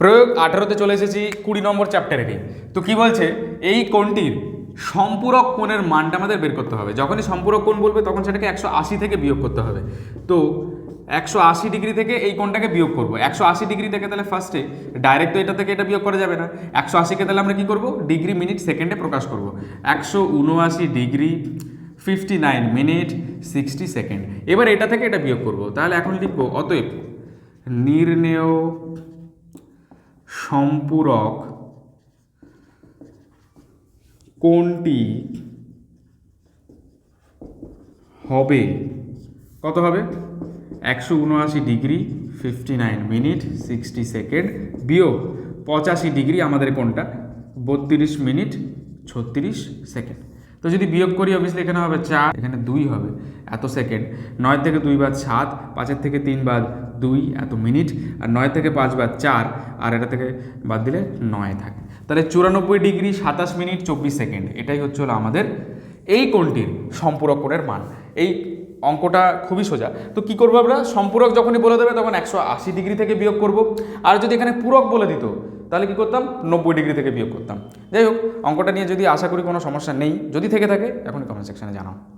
প্রয়োগ আঠারোতে চলে এসেছি, কুড়ি নম্বর চ্যাপ্টারেরই তো কি বলছে? এই কোণটির সম্পূরক কোণের মানটা আমাদের বের করতে হবে। যখনই সম্পূরক কোণ বলবে, তখন সেটাকে একশো আশি থেকে বিয়োগ করতে হবে। তো একশো আশি ডিগ্রি থেকে এই কোণটাকে বিয়োগ করব। একশো আশি ডিগ্রি থেকে তাহলে ফার্স্টে ডাইরেক্ট তো এটা থেকে এটা বিয়োগ করা যাবে না। একশো আশিকে তাহলে আমরা কী করব? ডিগ্রি মিনিট সেকেন্ডে প্রকাশ করব। একশো উনআশি degree fifty nine minute sixty second. এবার এটা থেকে এটা বিয়োগ করব। তাহলে এখন লিখব, অতএব নির্ণেয় সম্পূরক কোনটি হবে? কত হবে? একশো উনআশি degree fifty nine minute sixty second বিয়োগ পঁচাশি ডিগ্রি আমাদের কোনটা? বত্রিশ মিনিট ছত্রিশ সেকেন্ড। তো যদি বিয়োগ করি অবভিয়াসলি এখানে হবে চার, এখানে দুই হবে। এত সেকেন্ড নয় থেকে দুই বাদ সাত, পাঁচের থেকে তিন বাদ দুই, এত মিনিট আর নয় থেকে পাঁচ বাদ চার, আর এটা থেকে বাদ দিলে নয় থাকে। তাহলে চুরানব্বই ডিগ্রি সাতাশ মিনিট চব্বিশ সেকেন্ড এটাই হচ্ছে হলো আমাদের এই কোণটির সম্পূরক কোণের মান। এই অঙ্কটা খুবই সোজা। তো কি করব আমরা? সম্পূরক যখনই বলে দেবে তখন একশো আশি ডিগ্রি থেকে বিয়োগ করব। আর যদি এখানে পূরক বলে দিত, তাহলে কি করতাম? নব্বই ডিগ্রি থেকে বিয়োগ করতাম। যাই হোক, অঙ্কটা নিয়ে যদি আশা করি কোনো সমস্যা নেই, যদি থেকে থাকে, এখনই কমেন্ট সেকশানে জানাও।